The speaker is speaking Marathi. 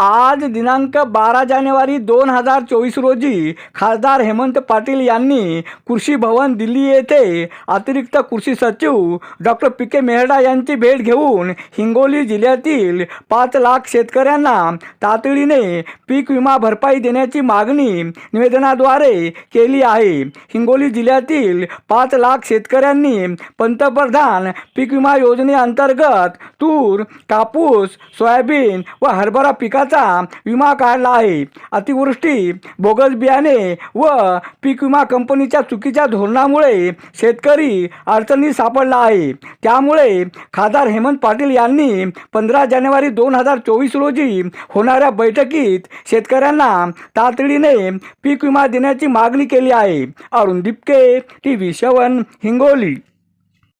आज दिनांक बारा जानेवारी दोन हजार चोवीस रोजी खासदार हेमंत पाटील यांनी कृषी भवन दिल्ली येथे अतिरिक्त कृषी सचिव डॉक्टर पी के मेहडा यांची भेट घेऊन हिंगोली जिल्ह्यातील पाच लाख शेतकऱ्यांना तातडीने पीक विमा भरपाई देण्याची मागणी निवेदनाद्वारे केली आहे. हिंगोली जिल्ह्यातील पाच लाख शेतकऱ्यांनी पंतप्रधान पीक विमा योजनेअंतर्गत तूर कापूस सोयाबीन व हरभरा पिकाचा विमा काढला आहे. अतिवृष्टी बोगस बियाणे व पीक विमा कंपनीच्या चुकीच्या धोरणामुळे शेतकरी अडचणीत सापडला आहे. त्यामुळे खासदार हेमंत पाटील यांनी पंधरा जानेवारी दोन हजार चोवीस रोजी होणाऱ्या बैठकीत शेतकऱ्यांना तातडीने पीक विमा देण्याची मागणी केली आहे. Arun Dipke T V seven Hingoli.